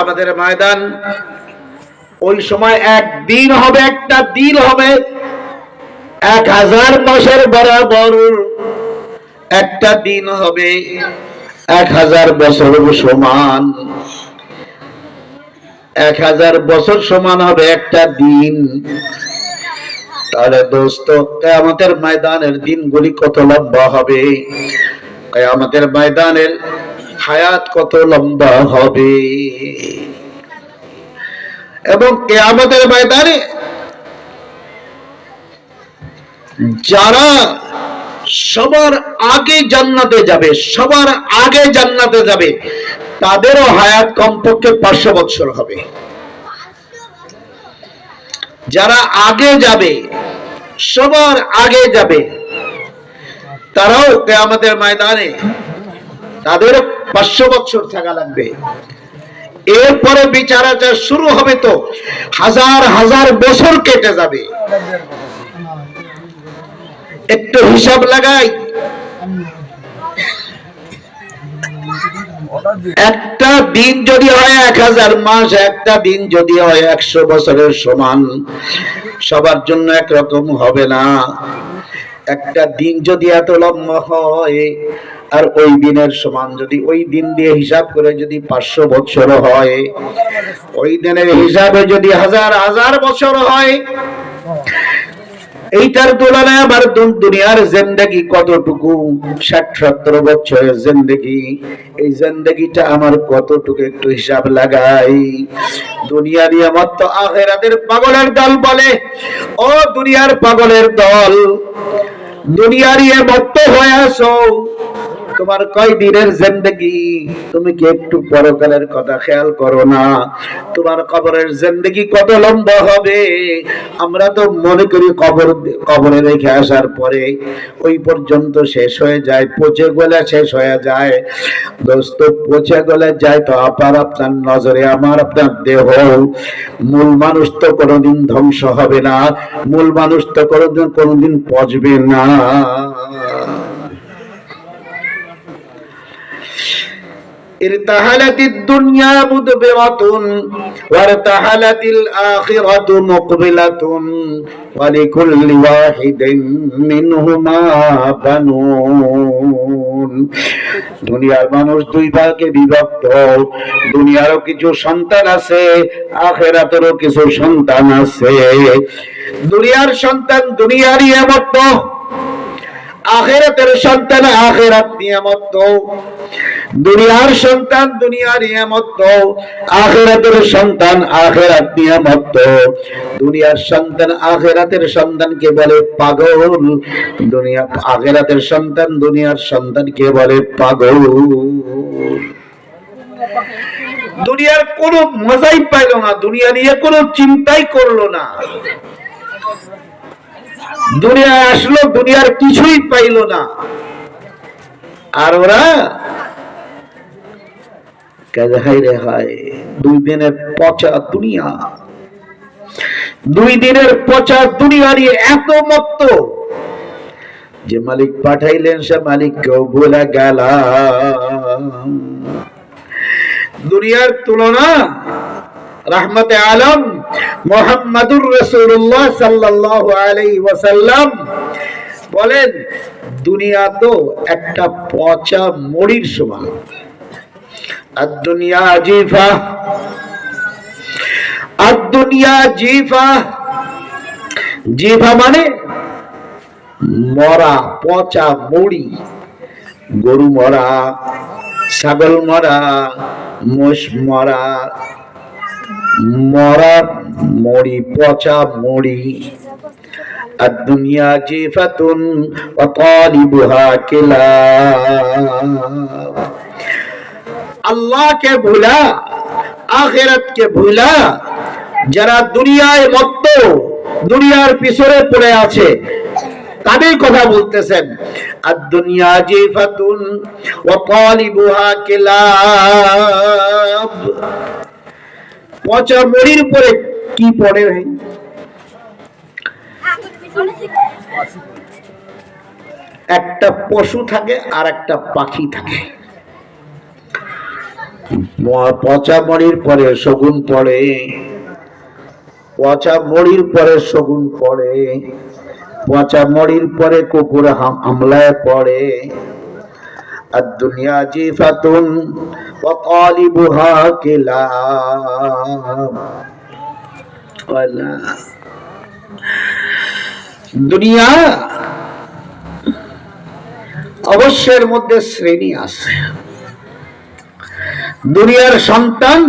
আমাদের ময়দান ওই সময় এক দিন হবে, একটা দিন হবে। এক হাজার বরাবর একটা দিন হবে, এক হাজার বছর সমান। এক হাজার বছর সমান হবে একটা দিন। তাহলে দোস্ত ময়দানের দিনগুলি কত লম্বা হবে? কেয়ামতের ময়দানের হায়াত কত লম্বা হবে? এবং কেয়ামতের ময়দানে যারা সবার আগে জান্নাতে যাবে, সবার আগে জান্নাতে যাবে, তাদেরও হায়াত কমপক্ষে পাঁচশো বছর হবে। যারা আগে যাবে, সবার আগে যাবে, তারাও আমাদের ময়দানে তাদের পাঁচশো বছর থাকা লাগবে। এরপরে বিচার আচার শুরু হবে তো, হাজার হাজার বছর কেটে যাবে। একটু হিসাব লাগাই। একটা দিন যদি হয় এক হাজার মাস, একটা দিন যদি হয় একশো বছরের সমান। সবার জন্য একরকম হবে না। একটা দিন যদি এত লম্বা হয়, আর ওই দিনের সমান যদি ওই দিন দিয়ে হিসাব করে যদি পাঁচশো বছর হয়, ওই দিনের হিসাবে যদি হাজার হাজার বছর হয়, এইটার তুলনায় আমার দু- দুনিয়ার জিন্দগি কতটুকু? ষাট, সত্তর বছরের জিন্দগি। এই জিন্দগিটা আমার কতটুকু একটু হিসাব লাগাই। দুনিয়া নিয়ামত তো আখেরাতের পাগলের দল বলে। ও দুনিয়ার পাগলের দল দুনিয়ার নিয়ামত হয়ে আসো তোমার কয় দিনের জিন্দগি? তুমি কি একটু পরকালের কথা খেয়াল করো না? তোমার কবরের জিন্দগি কত লম্বা হবে? আমরা তো মনে করি কবর কবরে রেখে আসার পরে ওই পর্যন্ত শেষ হয়ে যায়, পচে গলে শেষ হয়ে যায়। দোস্ত, পচে গলে যায় তো আপার আপনার নজরে, আমার আপনার দেহ। মূল মানুষ তো কোনোদিন ধ্বংস হবে না, মূল মানুষ তো কোনোদিন কোনোদিন পচবে না। ارتحلت الدنيا مدبرة وارتحلت الآخرة مقبلة ولكل واحد منهما بنون দুনিয়ার মানুষ দুই ভাগে বিভক্ত দুনিয়ারও কিছু সন্তান আছে আখেরাতেরও কিছু সন্তান আছে দুনিয়ার সন্তান দুনিয়ারই এমত আখেরাতের সন্তান আখেরাত নিয়ামত দুনিয়ার সন্তান, দুনিয়ার নিয়ামত আখেরাতের সন্তান, আখেরাত নিয়ামত দুনিয়ার সন্তান, আখেরাতের সন্তানকে বলে পাগল? দুনিয়া, আখেরাতের সন্তান, দুনিয়ার সন্তানকে বলে পাগল? দুনিয়ার কোনো মজাই পাইল না, দুনিয়া নিয়ে কোনো চিন্তাই করল না। দুনিয়া আসলো, দুনিয়ার কিছুই পাইল না। আর ওরা কাজে হাই রে হাই দুই দিনের পচা দুনিয়া দুই দিনের পচা দুনিয়া নিয়ে এত মত্ত যে মালিক পাঠাইলেন সে মালিককেও ভুলে গেলাম দুনিয়ার তুলনা রহমতে আলম মোহাম্মদুর রসুল্লাহ সাল্লাহ আলাই ওয়াসাল্লাম বলেন দুনিয়া তো একটা পচা মরির সমান। জিফা আদুনিয়া জিফা মানে মরা, পচা মড়ি, গরু মরা, ছাগল মরা, মোষ মরা মরা মরি পচা মরি আর দুনিয়া অকালি বুহা কেলা। আল্লাহকে ভুলা, আখেরাতকে ভুলা, যারা দুনিয়ায় মত্ত, দুনিয়ার পিছনে পড়ে আছে, তাদের কথা বলতেছেন। আর দুনিয়া জিফাতুন ওয়াতালিবুহা কিলাব। পচা মরির পরে কি পড়ে ভাই? একটা পশু থাকে আর একটা পাখি থাকে। পচা মরির পরে শগুন পড়ে। পচা মরির পরে শগুন পড়ে। পচা মরির পরে কুকুর হামলায় পড়ে। আর দুনিয়া জিফাতুন ও কলিবুহা কেলা। দুনিয়া অবশ্যের মধ্যে শ্রেণি আছে। দুনিয়ার সন্তান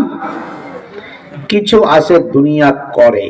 কিছু আছে দুনিয়া করে।